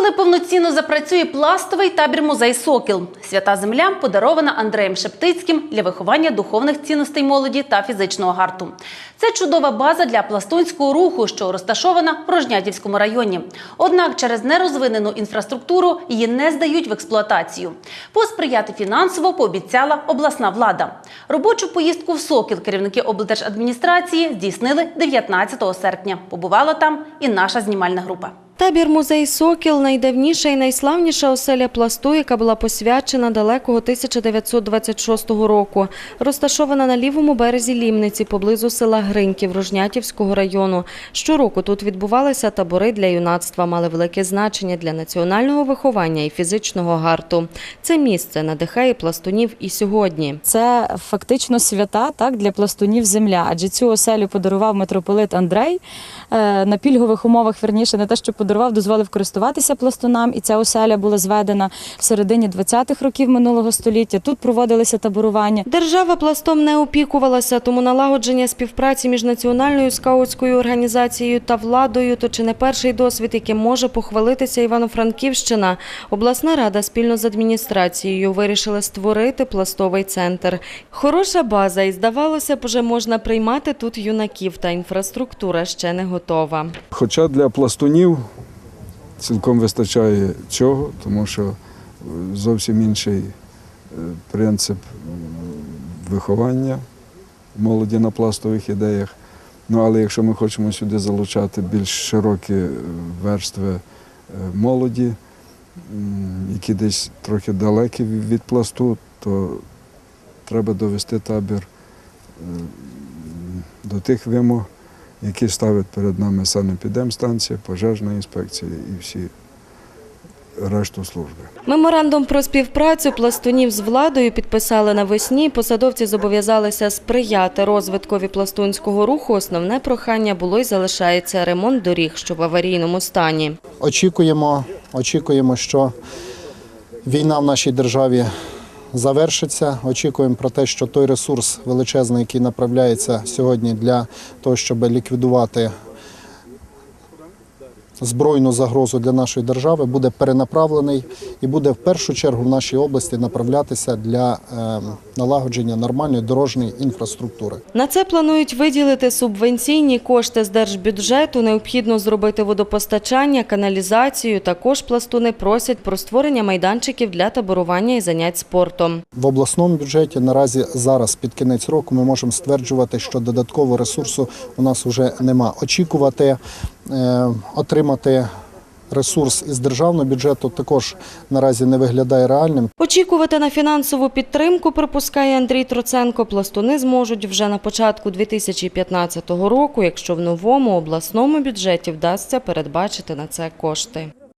Коли повноцінно запрацює пластовий табір музей Сокіл, свята земля подарована Андреєм Шептицьким для виховання духовних цінностей молоді та фізичного гарту. Це чудова база для пластунського руху, що розташована в Рожнятівському районі. Однак через нерозвинену інфраструктуру її не здають в експлуатацію. Посприяти фінансово пообіцяла обласна влада. Робочу поїздку в Сокіл керівники облдержадміністрації здійснили 19 серпня. Побувала там і наша знімальна група. Табір музей Сокіл найдавніша і найславніша оселя пласту, яка була посвячена далекого 1926 року. Розташована на лівому березі Лімниці, поблизу села Гриньків Рожнятівського району. Щороку тут відбувалися табори для юнацтва, мали велике значення для національного виховання і фізичного гарту. Це місце надихає пластунів і сьогодні. Це фактично свята так для пластунів земля. Адже цю оселю подарував митрополит Андрей е, на пільгових умовах. Верніше не те, що подарував, дозволив користуватися пластунам. І ця оселя була зведена в середині 20-х років минулого століття. Тут проводилися таборування. Держава пластом не опікувалася, тому налагодження співпраці між національною скаутською організацією та владою то чи не перший досвід, яким може похвалитися Івано-Франківщина. Обласна рада спільно з адміністрацією вирішили створити пластовий центр. Хороша база, і здавалося б, вже можна приймати тут юнаків, та інфраструктура ще не готова. Хоча для пластунів цілком вистачає цього, тому що е, зовсім інший е, принцип виховання молоді на пластових ідеях. Ну, але якщо ми хочемо сюди залучати більш широкі е, верстви молоді, які десь трохи далекі від пласту, то треба довести табір до тих вимог, які ставить перед нами санепідемстанція, пожежна інспекція і всі решту служби. Меморандум про співпрацю пластунів з владою підписали навесні. Посадовці зобов'язалися сприяти розвиткові пластунського руху. Основне прохання було й залишається ремонт доріг, що в аварійному стані. Очікуємо, очікуємо, що війна в нашій державі завершиться. Очікуємо про те, що той ресурс величезний, який направляється сьогодні для того, щоб ліквідувати збройну загрозу для нашої держави, буде перенаправлений і буде в першу чергу в нашій області направлятися для е, налагодження нормальної дорожньої інфраструктури. На це планують виділити субвенційні кошти з держбюджету. Необхідно зробити водопостачання, каналізацію. Також пластуни просять про створення майданчиків для таборування і занять спортом. В обласному бюджеті наразі зараз під кінець року ми можемо стверджувати, що додаткового ресурсу у нас вже нема. Очікувати отримати ресурс із державного бюджету також наразі не виглядає реальним. Очікувати на фінансову підтримку, припускає Андрій Троценко, пластуни зможуть вже на початку 2015 року, якщо в новому обласному бюджеті вдасться передбачити на це кошти.